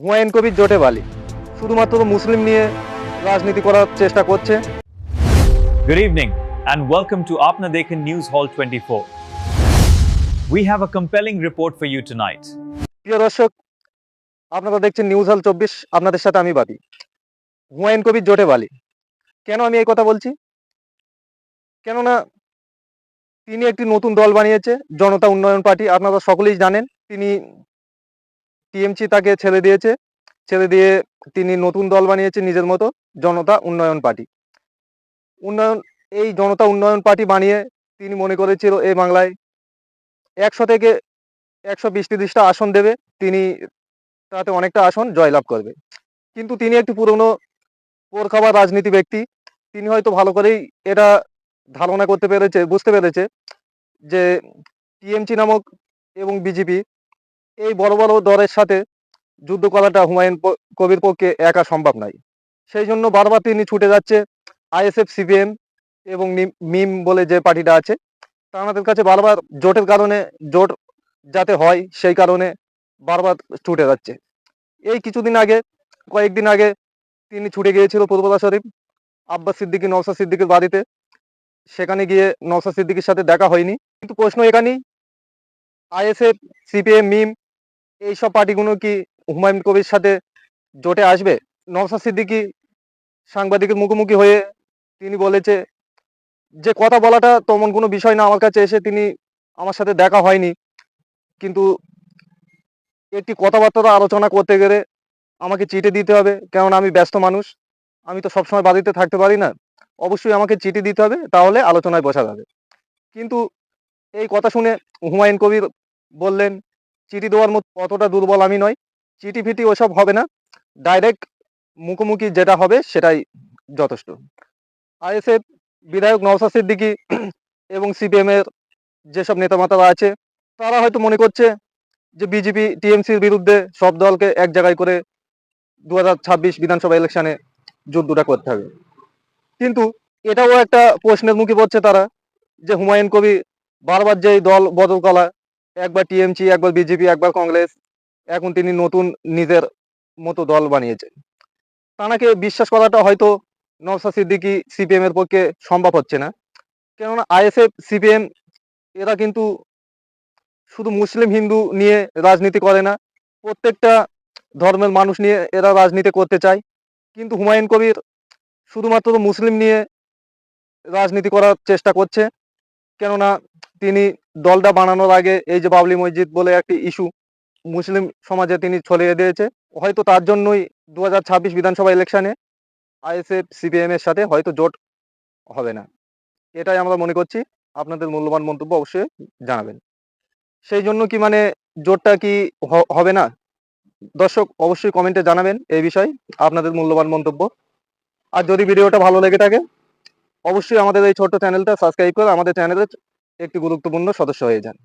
হুমায়ুন কবির জোটে বালি। শুধুমাত্র মুসলিম নিয়ে রাজনীতি করার চেষ্টা করছে। Good evening and welcome to Apna Dekhan News Hall 24. We have a compelling report for you tonight. প্রিয় দর্শক আপনারা দেখছেন নিউজ হল চব্বিশ আপনাদের সাথে আমি বাদী। হুমায়ুন কবির জোটে বালি। কেন আমি এই কথা বলছি? কেননা তিনি একটি নতুন দল বানিয়েছে জনতা উন্নয়ন পার্টি আপনারা সকলেই জানেন তিনি টিএমসি তাকে ছেড়ে দিয়েছে। ছেড়ে দিয়ে তিনি নতুন দল বানিয়েছে নিজের মতো, জনতা উন্নয়ন পার্টি। উন্নয়ন, এই জনতা উন্নয়ন পার্টি বানিয়ে তিনি মনে করেছিল এই বাংলায় একশো থেকে একশো বিশ তিরিশটা আসন দেবে, তিনি তাতে অনেকটা আসন জয়লাভ করবে। কিন্তু তিনি একটি পুরনো পোর খাবার রাজনীতি ব্যক্তি, তিনি হয়তো ভালো করেই এটা ধারণা করতে পেরেছে, বুঝতে পেরেছে যে টিএমসি নামক এবং বিজেপি এই বড় বড় দলের সাথে যুদ্ধ করাটা হুমায়ুন কবির পক্ষে একা সম্ভব নয়। সেই জন্য বারবার তিনি ছুটে যাচ্ছে আইএসএফ সিপিএম এবং মিম বলে যে পার্টিটা আছে তাদের কাছে বারবার জোটের কারণে জোট যাতে হয় সেই কারণে বারবার ছুটে যাচ্ছে। এই কিছুদিন আগে, কয়েকদিন আগে তিনি ছুটে গিয়েছিল পূর্বদা শরীফ, আব্বাস সিদ্দিকী নওসাদ সিদ্দিকের বাড়িতে। সেখানে গিয়ে নওসাদ সিদ্দিকির সাথে দেখা হয়নি। কিন্তু প্রশ্ন এখানেই, আইএসএফ, সিপিএম, মিম এইসব পার্টিগুলো কি হুমায়ুন কবির সাথে জোটে আসবে? নওসাদ সিদ্দিকী সাংবাদিকের মুখোমুখি হয়ে তিনি বলেছে, যে কথা বলাটা তেমন কোনো বিষয় না। আমার কাছে এসে তিনি আমার সাথে দেখা হয়নি। কিন্তু একটি কথাবার্তা আলোচনা করতে গেলে আমাকে চিঠি দিতে হবে। কেননা আমি ব্যস্ত মানুষ। আমি তো সবসময় বাড়িতে থাকতে পারি না। অবশ্যই আমাকে চিঠি দিতে হবে। তাহলে আলোচনায় বসা যাবে। কিন্তু এই কথা শুনে হুমায়ুন কবির বললেন চিঠি দেওয়ার মতো অতটা দুর্বল আমি নয় চিঠি ফিটি ওসব হবে না। ডাইরেক্ট মুখোমুখি যেটা হবে সেটাই যথেষ্ট। আইএসএফ বিধায়ক নওসাদ সিদ্দিকী এবং সিপিএম এর যেসব নেতামাতারা আছে, তারা হয়তো মনে করছে যে বিজেপি টিএমসির বিরুদ্ধে সব দলকে এক জায়গায় করে দু হাজার ছাব্বিশ বিধানসভা ইলেকশনে যুদ্ধটা করতে হবে। কিন্তু এটাও একটা প্রশ্নের মুখে পড়ছে তারা যে হুমায়ুন কবি বারবার যে দল বদল করা একবার টিএমসি, একবার বিজেপি, একবার কংগ্রেস, এখন তিনি নতুন নিজের মতো দল বানিয়েছেন। তানাকে বিশ্বাস করাটা হয়তো নওসাদ সিদ্দিকী সিপিএম এর পক্ষে সম্ভব হচ্ছে না। কেননা আইএসএফ, সিপিএম, এরা কিন্তু শুধু মুসলিম হিন্দু নিয়ে রাজনীতি করে না, প্রত্যেকটা ধর্মের মানুষ নিয়ে এরা রাজনীতি করতে চায়। কিন্তু হুমায়ুন কবির শুধুমাত্র মুসলিম নিয়ে রাজনীতি করার চেষ্টা করছে। কেননা তিনি দলটা বানানোর আগে এই যে বাবলি মসজিদ বলে একটি ইস্যু মুসলিম সমাজে তিনি ছড়িয়ে দিয়েছে। হয়তো তার জন্যই দু হাজার ছাব্বিশ বিধানসভা ইলেকশনে আইএসএফ, সিপিএম এর সাথে হয়তো জোট হবে না। এটাই আমরা মনে করছি। আপনাদের মূল্যবান মন্তব্য অবশ্যই জানাবেন। সেই জন্য কি মানে জোটটা কি হবে না? দর্শক, অবশ্যই কমেন্টে জানাবেন এই বিষয়ে আপনাদের মূল্যবান মন্তব্য। আর যদি ভিডিওটা ভালো লেগে থাকে অবশ্যই আমাদের এই ছোট্ট চ্যানেলটা সাবস্ক্রাইব করে আমাদের চ্যানেলের একটি গুরুত্বপূর্ণ সদস্য হয়ে যান।